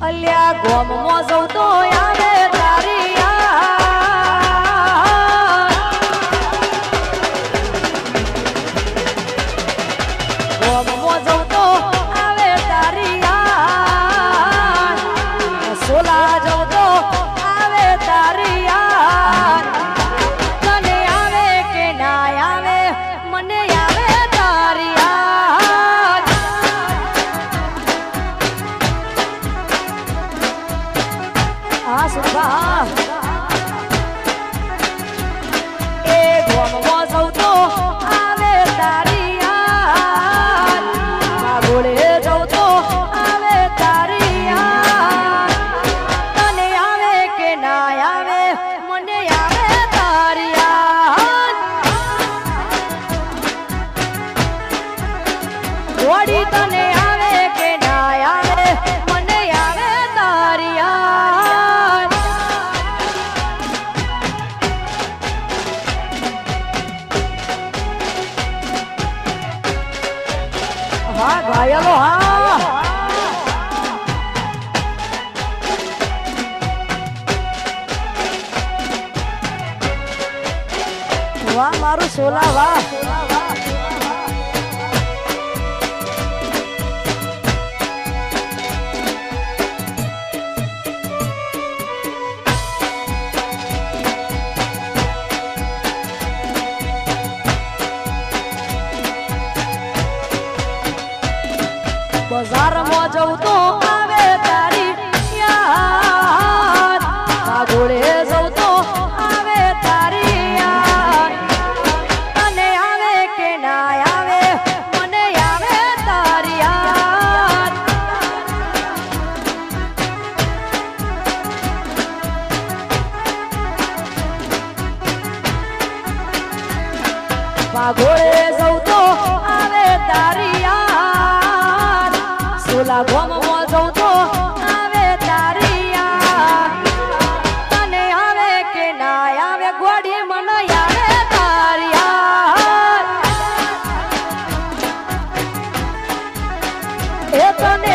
અલ્યા ગોમ મો જવ તો આવે 就多。Step on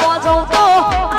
我从不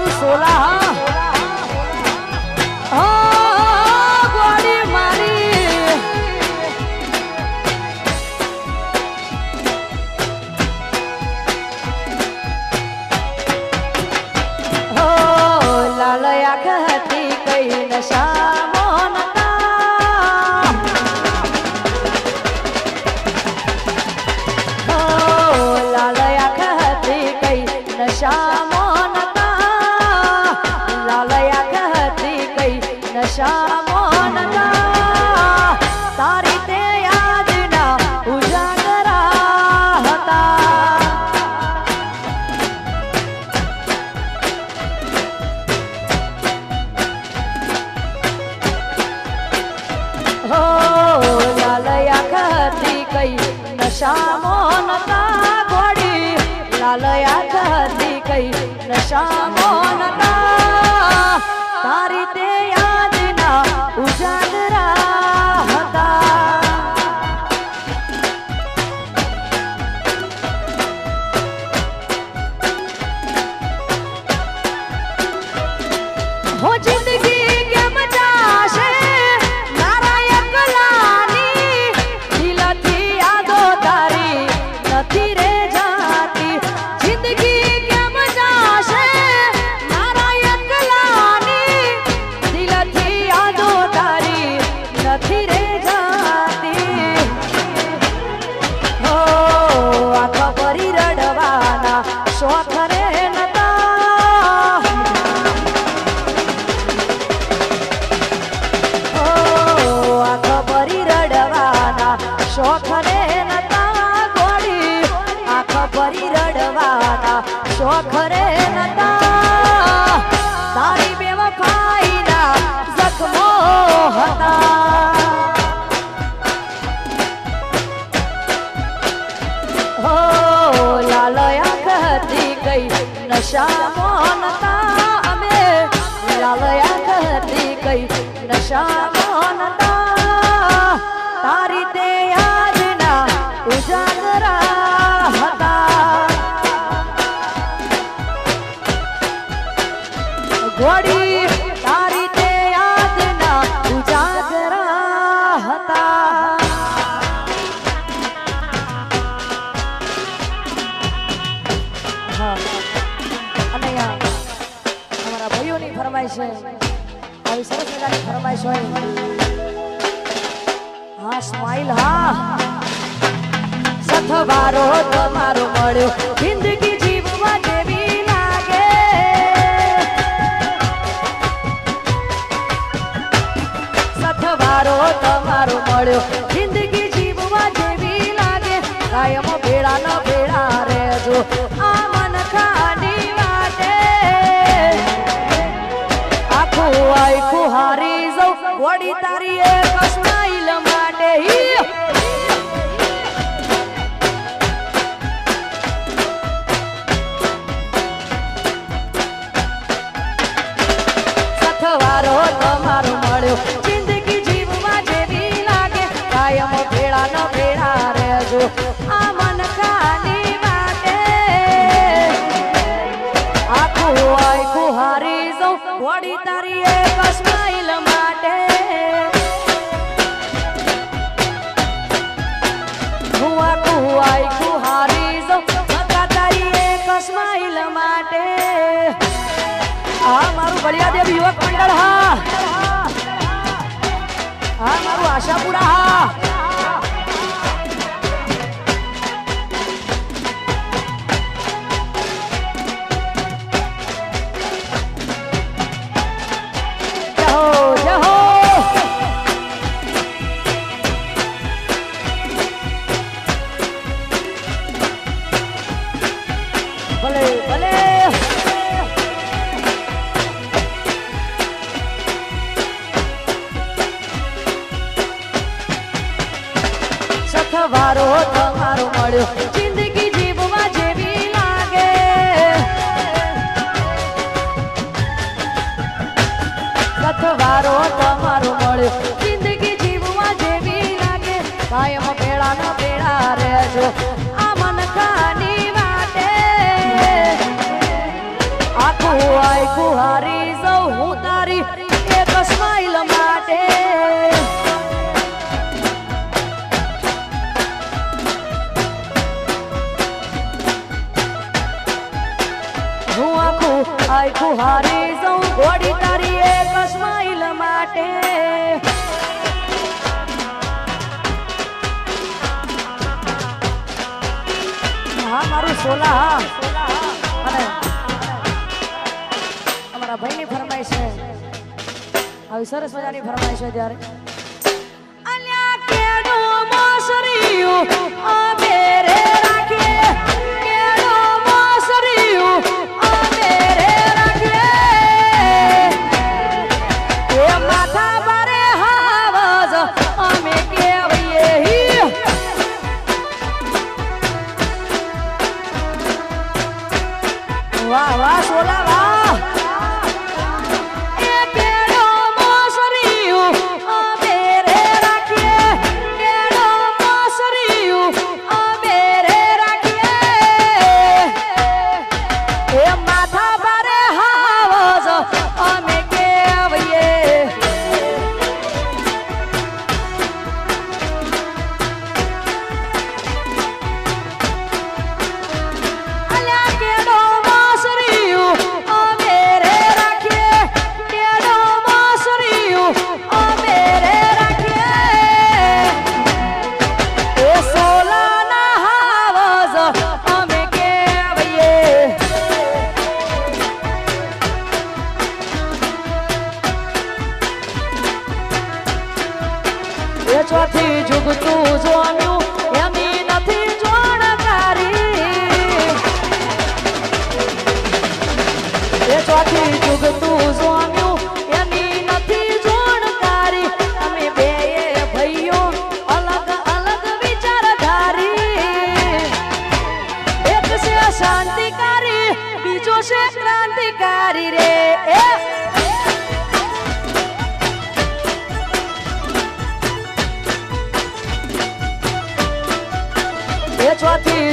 મારું સોલા હો લાલયા કથી કઈ નશામો નતા ઘોડી લાલયા કથી કઈ નશામો રડવાના શોખ કાયમ પેડા ન પેડા રહેજો. આ મન ખાની માટે આખું આખું હારી સોલા. ભાઈની ફરમાઈશ છે. આવી સરસ મજાની ફરમાઈશ છે ત્યારે. અલ્યા કેડો મોસરીઓ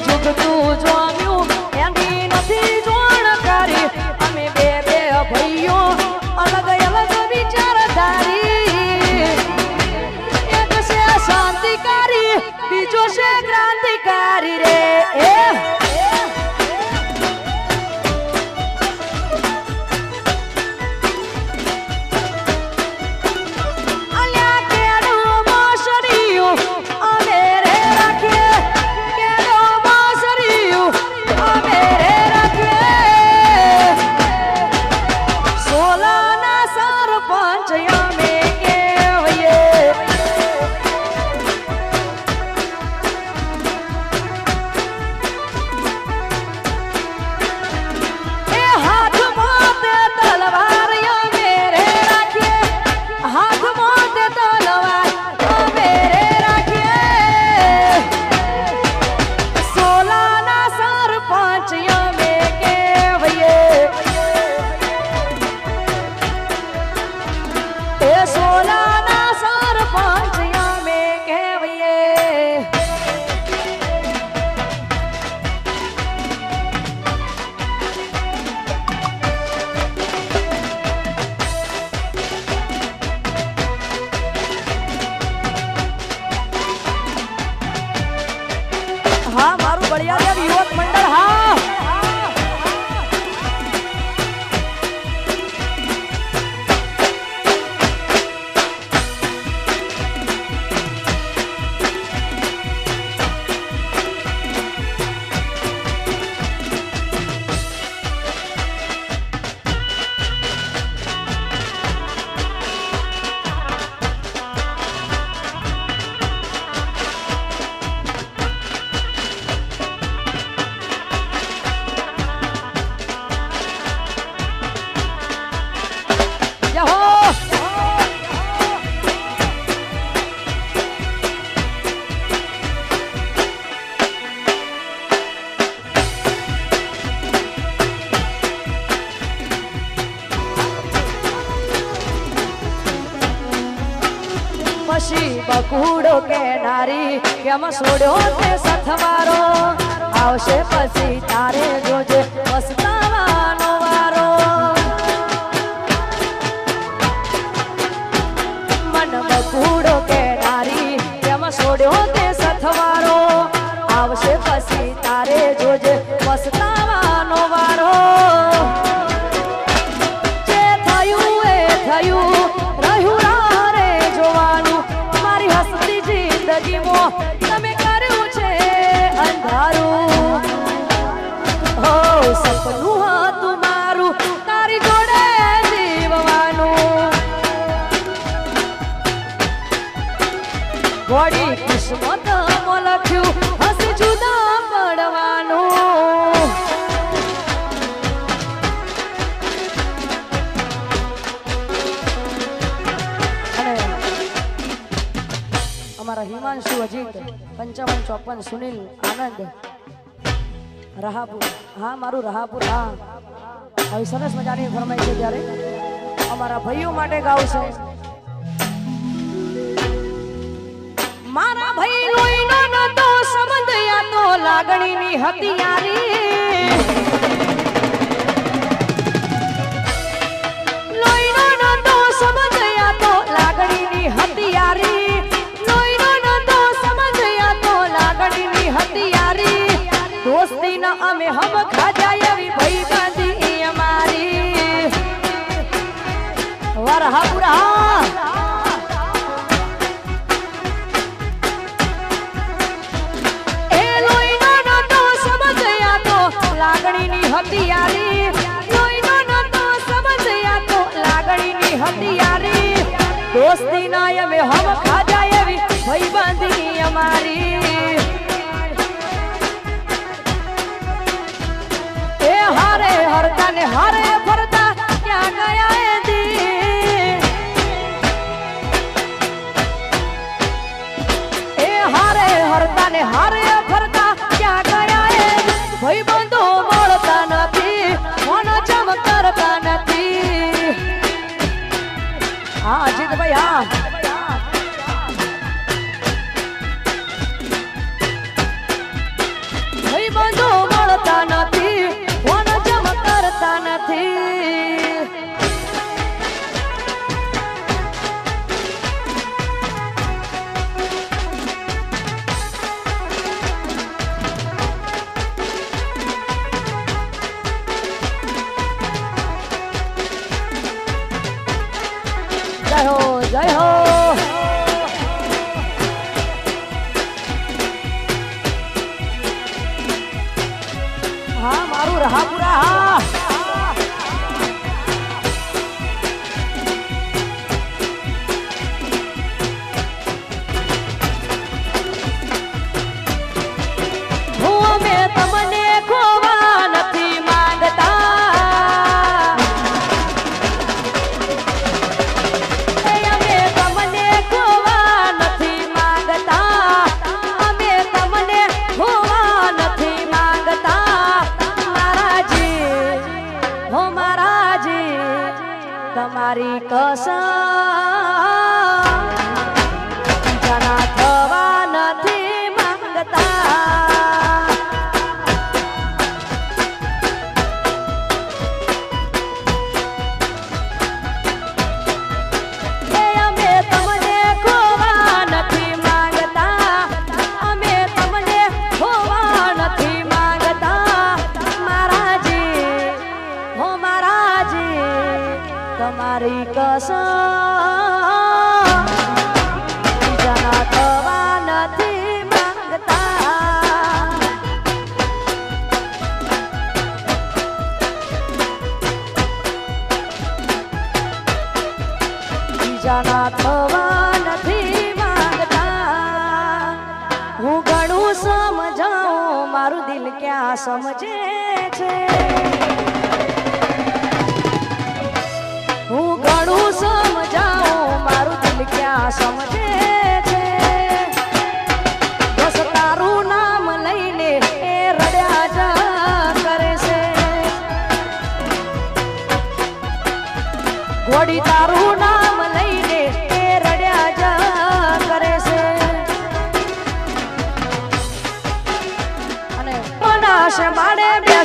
જગતું જાણ્યું પછી બકુડો કે નારી કેમ છોડ્યો તે સથવારો. આવશે પછી તારે જોજે વસતા વળી કિસ્મત લખ્યું હસ જુદા પડવાનું. અમારા હિમાંશુ અજીત, પંચાવન ચોપન સુનિલ, આનંદ, રહાપુર. હા, મારું રહાપુર, હા. આવી સરસ મજાની ફરમાય છે જ્યારે અમારા ભાઈઓ માટે ગાવ છે. મારા ભાઈ નો દોષ બંધ તો લાગણી ની હતી યારી દોસ્તી ના અમે હમ ખાધા એવી ભાઈ બાંધી અમારી. એ હારે હરતા ને હાર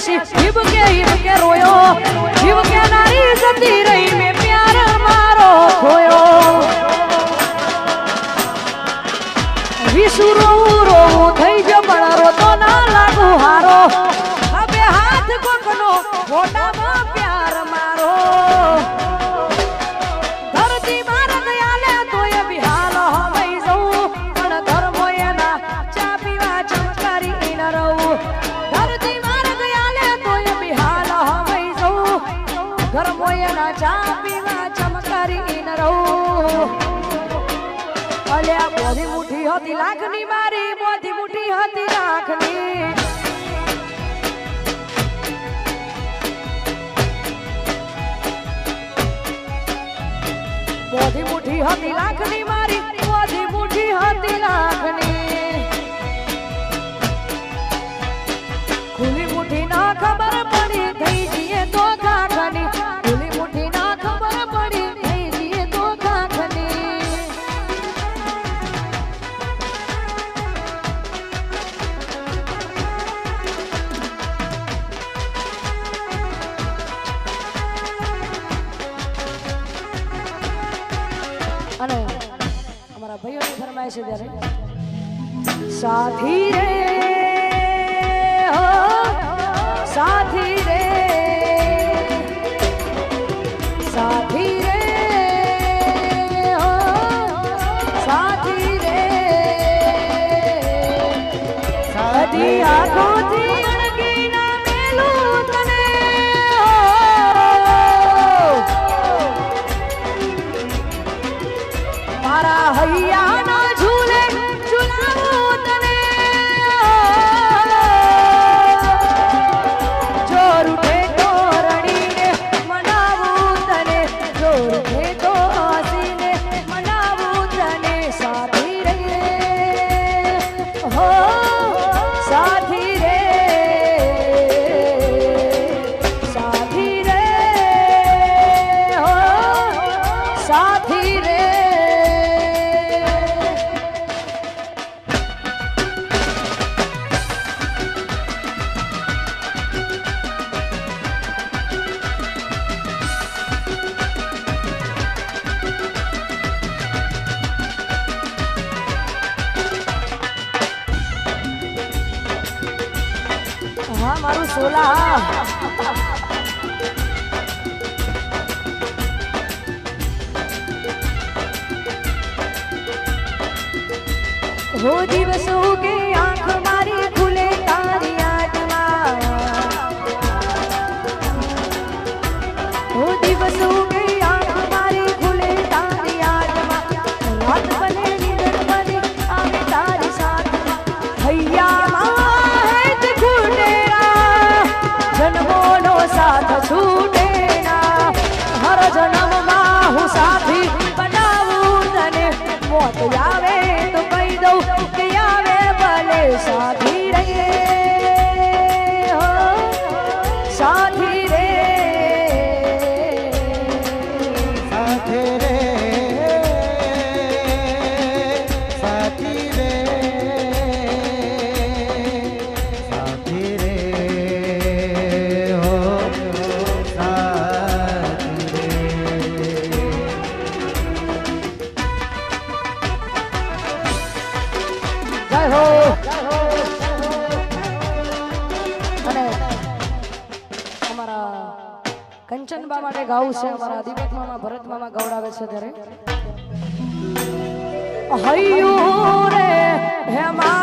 પાછી હિબકે હિબકે રોયો. હિબકે નારી જતી રહી, મેં પ્યાર મારો ખોયો. વિશુ રોવું રોવું થઈ જ પણ રોતો ના લાગુ હારો. હવે હાથ કોકનો મોટામાં ધર્મો એના હતી લાખની મારી બોધી મુઠી હતી હતી લાખ ભાઈઓને ફરમાય છે ત્યારે. સાથી રે સાથી રે que ગાવું છે અમારા દીપક મામા ભરત મામા ગૌડાવે છે ત્યારે. હૈયું રે હે હેમા